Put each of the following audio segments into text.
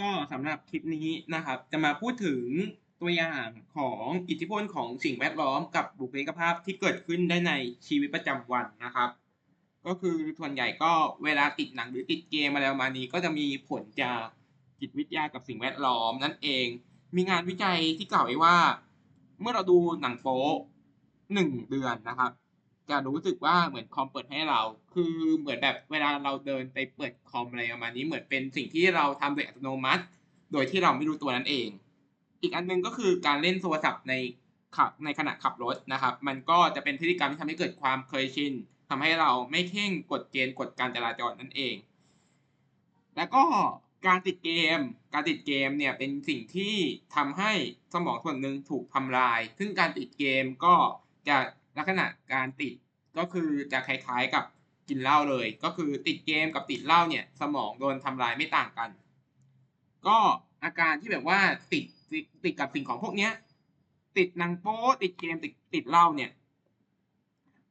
ก็สำหรับคลิปนี้นะครับ จะมาพูดถึงตัวอย่างของอิทธิพลของสิ่งแวดล้อมกับบุคลิกภาพที่เกิดขึ้นได้ในชีวิตประจำวันนะครับ ก็คือส่วนใหญ่ก็เวลาติดหนังหรือติดเกมอะไรประมาณนี้ ก็จะมีผลจากจิตวิทยากับสิ่งแวดล้อมนั่นเอง มีงานวิจัยที่กล่าวไว้ว่า เมื่อเราดูหนังโป๊หนึ่งเดือนนะครับ จะรู้สึกว่าเหมือนคอมเปิดให้เรา คือเหมือนแบบเวลาเราเดินไปเปิดคอมอะไรประมาณนี้เหมือนเป็นสิ่งที่เราทำโดยอัตโนมัติ โดยที่เราไม่รู้ตัวนั่นเอง อีกอันหนึงก็คือการเล่นโทรศัพท์ในขับในขณะขับรถนะครับ มันก็จะเป็นพฤติกรรมที่ทำให้เกิดความเคยชินทำให้เราไม่เข่งกฎเกณฑ์กฎการจราจรนั่นเอง แล้วก็การติดเกม การติดเกมเนี่ยเป็นสิ่งที่ทำให้สมองส่วนหนึ่งถูกทำลาย ซึ่งการติดเกมก็จะ ลักษณะการติดก็คือจะคล้ายๆกับกินเหล้าเลย ก็คือติดเกมกับติดเหล้าเนี่ยสมองโดนทำลายไม่ต่างกัน ก็อาการที่แบบว่าติดติดติดกับสิ่งของพวกเนี้ย ติดหนังโป๊ติดเกมติดติดเหล้าเนี่ย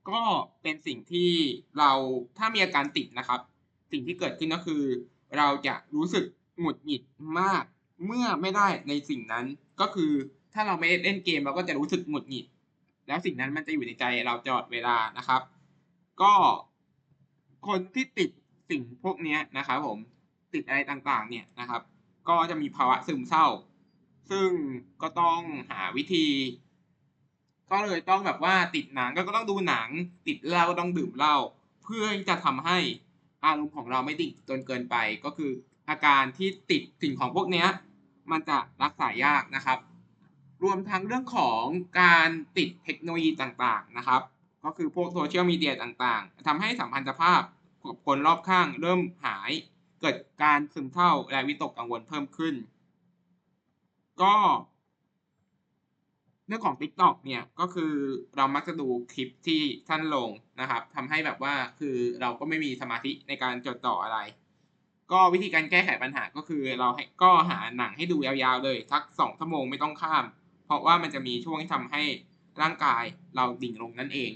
ก็เป็นสิ่งที่เราถ้ามีอาการติดนะครับ สิ่งที่เกิดขึ้นก็คือ เราจะรู้สึกหงุดหงิดมากเมื่อไม่ได้ในสิ่งนั้นก็คือถ้าเราไม่เล่นเกมเราก็จะรู้สึกหงุดหงิด แล้วสิ่งนั้นมันจะอยู่ในใจเราตลอดเวลานะครับ ก็คนที่ติดสิ่งพวกนี้นะครับผมติดอะไรต่างๆ เนี่ยนะครับ ก็จะมีภาวะซึมเศร้า ซึ่งก็ต้องหาวิธี ก็เลยต้องแบบว่าติดหนังก็ต้องดูหนัง ติดเหล้าก็ต้องดื่มเหล้าเพื่อที่จะทำให้อารมณ์ของเราไม่ติดจนเกินไป ก็คืออาการที่ติดสิ่งของพวกนี้มันจะรักษายากนะครับ รวมทั้งเรื่องของการติดเทคโนโลยีต่างๆนะครับ ก็คือพวกโซเชียลมีเดียต่างๆทำให้สัมพันธภาพกับคนรอบข้างเริ่มหาย เกิดการซึมเศร้าและวิตกกังวลเพิ่มขึ้น ก็เรื่องของ TikTok เนี่ยก็คือเรามักจะดูคลิปที่ท่านลงนะครับทำให้แบบว่าคือเราก็ไม่มีสมาธิในการจดจ่ออะไร ก็วิธีการแก้ไขปัญหาก็คือเราให้ก็หาหนังให้ดูยาวๆเลยสักสองชั่วโมงไม่ต้องข้าม เพราะว่ามันจะมีช่วงที่ทำให้ร่างกายเราดิ่งลงนั่นเอง